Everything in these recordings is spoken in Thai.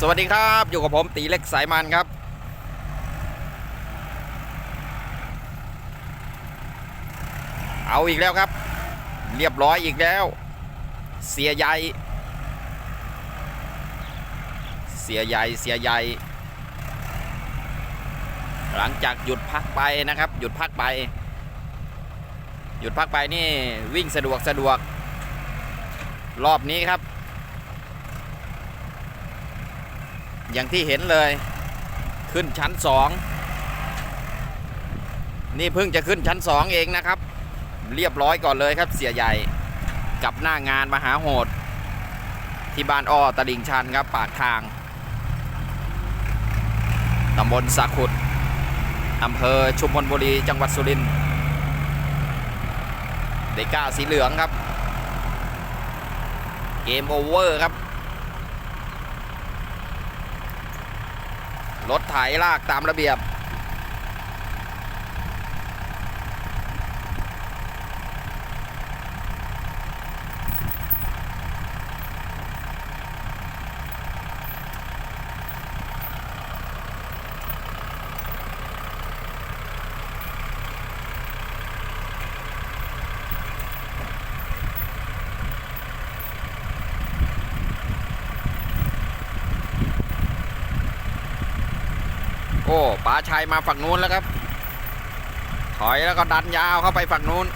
สวัสดีครับอยู่กับผมตีเล็กสายมันครับ เอาอีกแล้วครับ เรียบร้อยอีกแล้ว เสียใหญ่ เสียใหญ่เสียใหญ่หลังจากหยุดพักไปนะครับ หยุดพักไป หยุดพักไปนี่วิ่งสะดวกสะดวก รอบนี้ครับ อย่างที่เห็นเลย ขึ้นชั้นสองนี่เพิ่งจะขึ้นชั้นสองเองนะครับ เรียบร้อยก่อนเลยครับเสียใหญ่กับหน้างานมหาโหด ที่บ้านอ้อตลิ่งชันครับปากทางตำบลสักขุดอำเภอชุมพลบุรีจังหวัดสุรินทร์เดก้าสีเหลืองครับ เกมโอเวอร์ครับ รถไถลากตามระเบียบ โอ้ ป๋าชัยมาฝั่งนู้นแล้วครับ ถอยแล้วก็ดันยาวเข้าไปฝั่งนู้น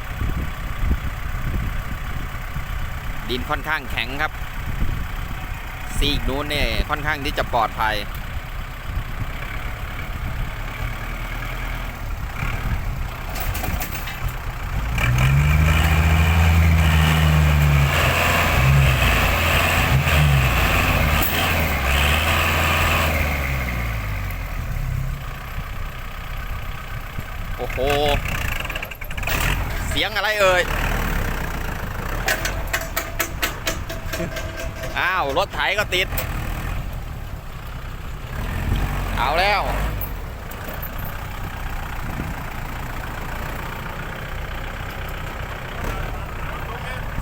ดินค่อนข้างแข็งครับ ซีกนู้นเนี่ยค่อนข้างที่จะปลอดภัย โอ้โห เสียง อะไรเอ่ย อ้าว รถไถก็ติด เอาแล้ว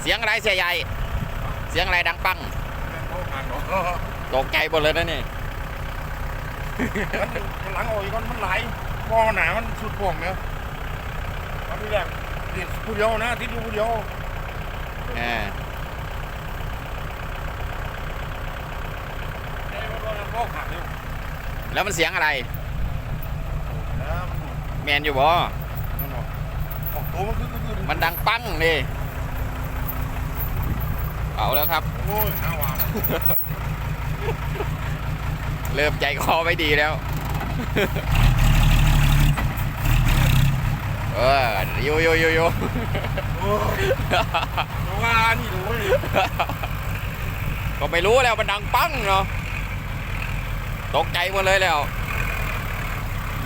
เสียงอะไรเสียใหญ่ เสียงอะไรดังปัง ตกใจหมดเลยนะนี่หลังออกอีกคนมันไหลมอหนามันสุดโป่งเนี่ยตอนที่แรก ติดผู้เดียวนะติดอยู่ผู้เดียวอ่าเอ้ยมันนพ่อขาดเลยแล้วมันเสียงอะไรนะมันแมนอยู่บ่มันออกออกตัวมันคือคือมันดังปังนี่เอาแล้วครับ โอ้ยน่าวางเริ่มใจคอไม่ดีแล้ว เออโยโยโยโยโอ้ว่านี่รู้เลยก็ไม่รู้แล้วมันดังปังเนาะตกใจหมดเลยแล้ว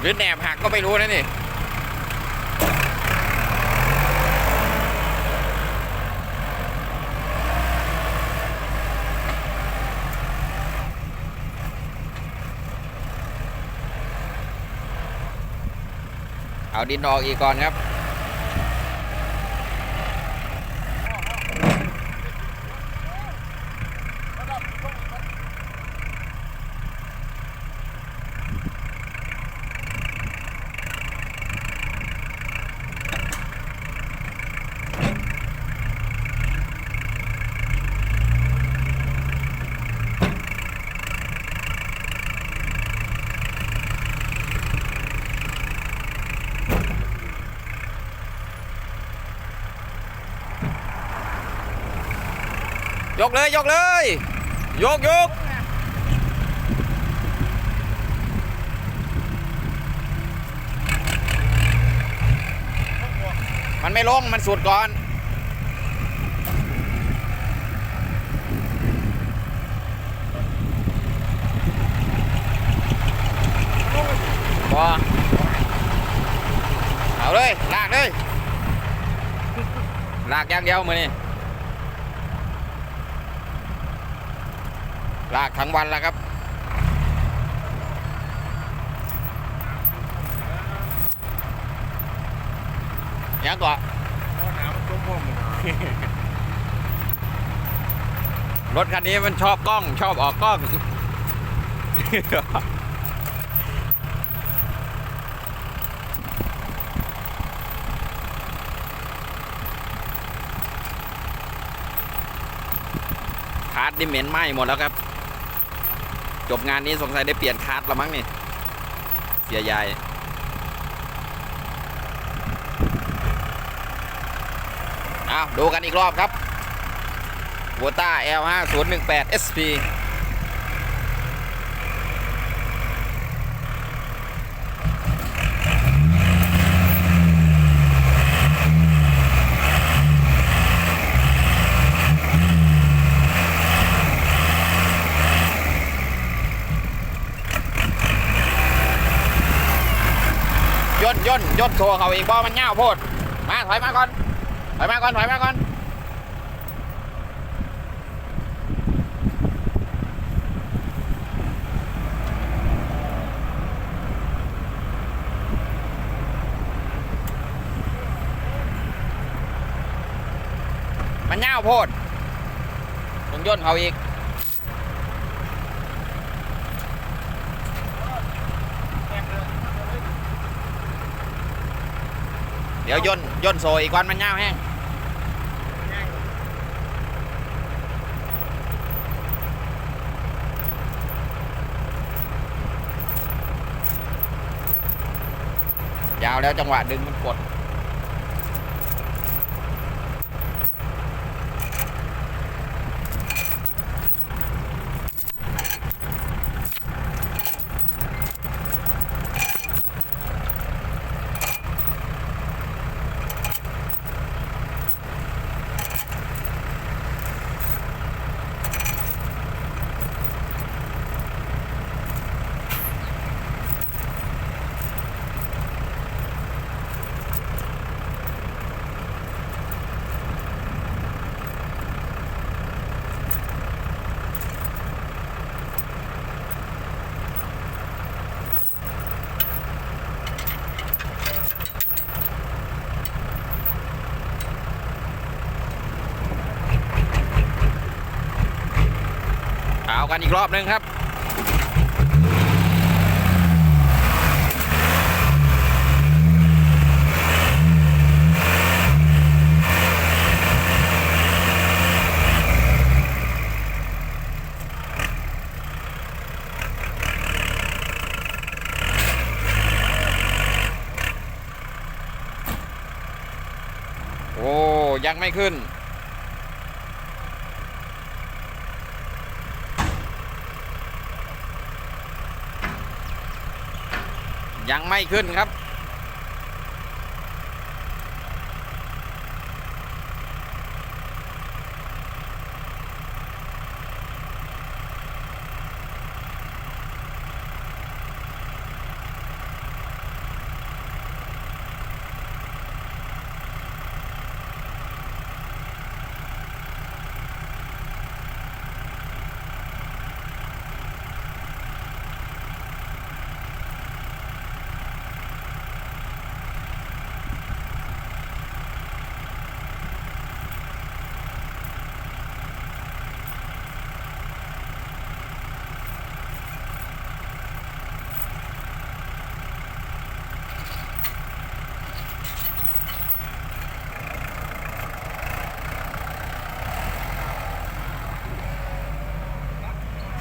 หรือแหนบหักก็ไม่รู้นะนี่ เอาดินออกอีกก่อนครับ ยกเลย ยกเลย ยกยกมันไม่ลง มันสุดก่อนบอเอาเลย ลากเลย ลากอย่างเดียวมือนี่ ลากทั้งวันแล้วครับ ยังก่อนเพราะน้ำมันจมพ่อมันรถคันนี้มันชอบกล้อง ชอบออกกล้อง คาร์ดนี่เหม็นไหม้หมดแล้วครับ จบงานนี้สงสัยได้เปลี่ยนคาร์ดละมั้งนี่ เสียใหญ่เอาดูกันอีกรอบครับวอต้า L5018 SP ย่น ย่นย่นโชว์เขาอีกบ่มันเง่าโพด มาถอยมาก่อน ถอยมาก่อน ถอยมาก่อน มันเง่าโพดต้องย่นเขาอีก เดี๋ยวย่นย่นโซอีกวันมันเงาวแห้งยาวแล้วจังหวะดึงมันกด กันอีกรอบนึงครับโอ้ยังไม่ขึ้น ยัง ไม่ขึ้นครับ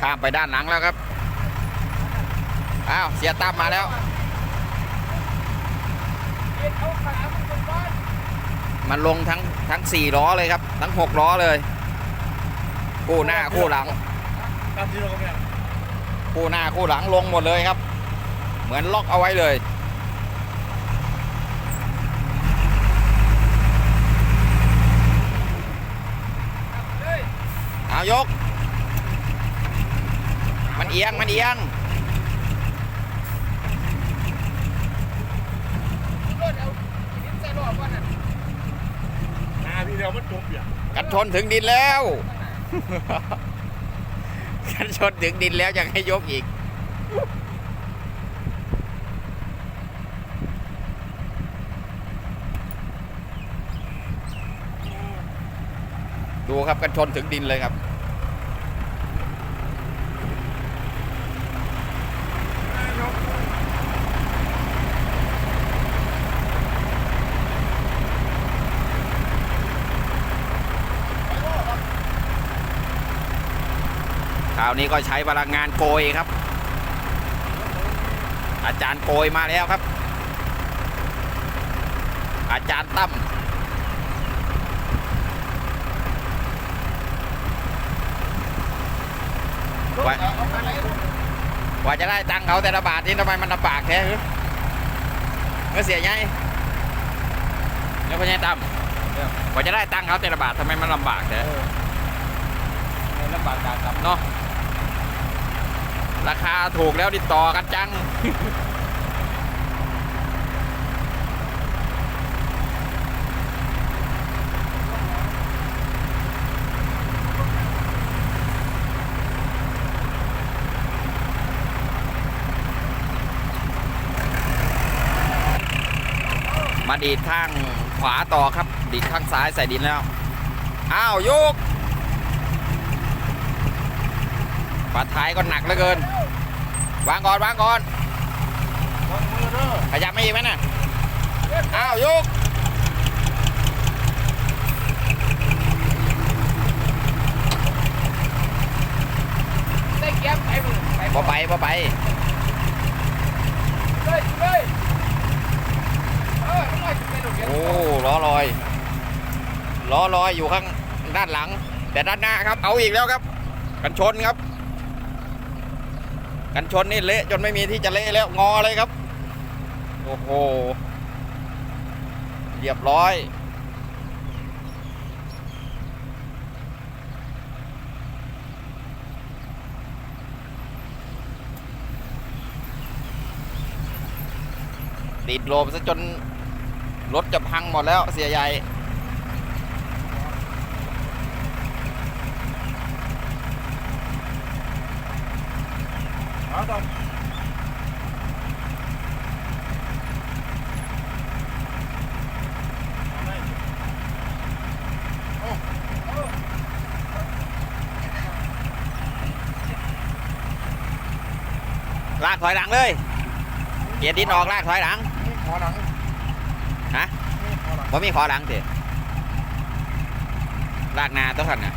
ข้ามไปด้านหลังแล้วครับ อ้าว เสียตั้มมาแล้ว มันลงทั้งทั้งสี่ล้อเลยครับ ทั้งหกล้อเลยคู่หน้าคู่หลังคู่หน้าคู่หลังลงหมดเลยครับ เหมือนล็อกเอาไว้เลยเอายก อียง มันเอียงหน้าพี่เดียวมันจบอย่างกันชนถึงดินแล้ว กันชนถึงดินแล้วยังให้ยกอีกดูครับกันชนถึงดินเลยครับ คราวนี้ก็ใช้พลังงานโกยครับ อาจารย์โกยมาแล้วครับ อาจารย์ตั้มกว่ากว่าจะได้ตังค์เขาแต่ละบาทนี่ทำไมมันลำบากแท้หรือเมื่อเสียไงแล้วพ่อใหญ่ตั้มกว่าจะได้ตังค์เขาแต่ละบาททำไมมันลำบากแท้ลำบากการครับเนาะ ราคาถูกแล้วติดต่อกันจัง มาดีดข้างขวาต่อครับ ดีดข้างซ้ายใส่ดินแล้ว อ้าวโยกฝาท้ายก็หนักเหลือเกิน วางก่อนวางก่อนวางมือเด้อขยับไม่อีกไหมน่ะอ้าวยุกได้เก็บไปมึงไปบ่ไปบ่ไปเลยเลยโอ้ล้อลอยล้อลอยอยู่ข้างด้านหลัง แต่ด้านหน้าครับ เอาอีกแล้วครับ กันชนครับ กันชนนี่เละจนไม่มีที่จะเละแล้วงอเลยครับ โอ้โห เรียบร้อยติดโลมซะจนรถจะพังหมดแล้วเสียใหญ่ เอาต้องลากถอยหลังเลยเกียร์ดินออกลากถอยหลังนี่ขอหลังฮะนี่ขอหลังผมมีขอหลังสิลากนาตัวท่านนะ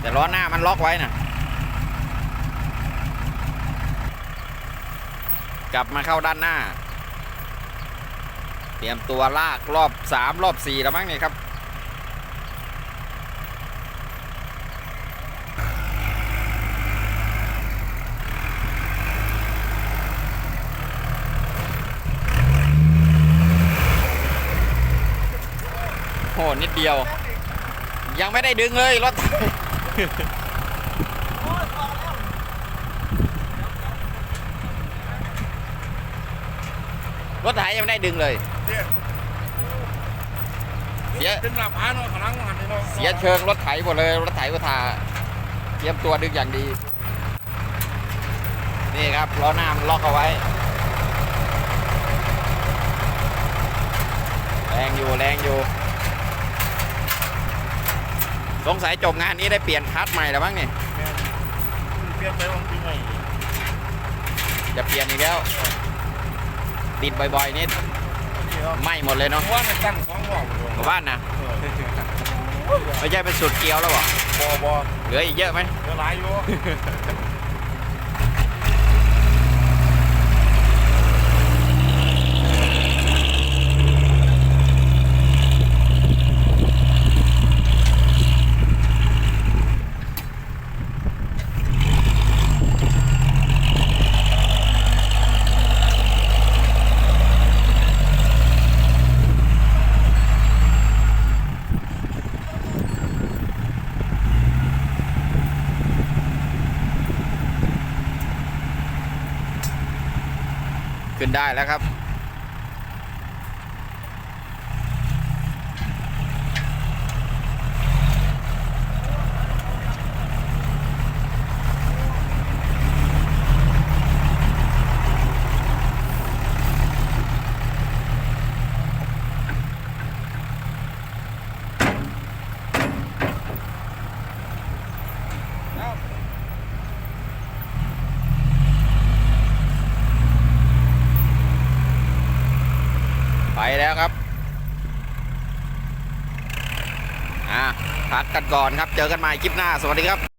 แต่ล้อหน้ามันล็อกไว้น่ะ กลับมาเข้าด้านหน้า เตรียมตัวลากรอบสามรอบสี่แล้วมั้งเนี่ยครับโหนิดเดียว ยังไม่ได้ดึงเลยรถ รถไถยังไม่ได้ดึงเลย เนี่ยเสีย เป็นหลับพาเนาะขลังหันนี่เนาะเสียเชิงรถไถหมดเลย รถไถก็ทาเตรียมตัวดึงอย่างดี นี่ครับล้อหน้ามันล็อกเอาไว้ แรงอยู่แรงอยู่ สงสัยจบงานนี้ได้เปลี่ยนคัสใหม่แล้วมั้งเนี่ยเปลี่ยนไปวันที่ไงจะเปลี่ยนอีกแล้ว ติดบ่อยๆนี่นี่เนาะไหม้หมดเลยเนาะว่ามันตั้งสองหม้อหมดเลยหมู่บ้านนะเออไม่ใช่เป็นสุดเกลียวแล้วเหรอบ่บ่เหลืออีกเยอะไหมเดี๋ยวหลายอยู่ ได้แล้วครับ ไปแล้วครับ อะพัก กันก่อนครับ เจอกันใหม่คลิปหน้า สวัสดีครับ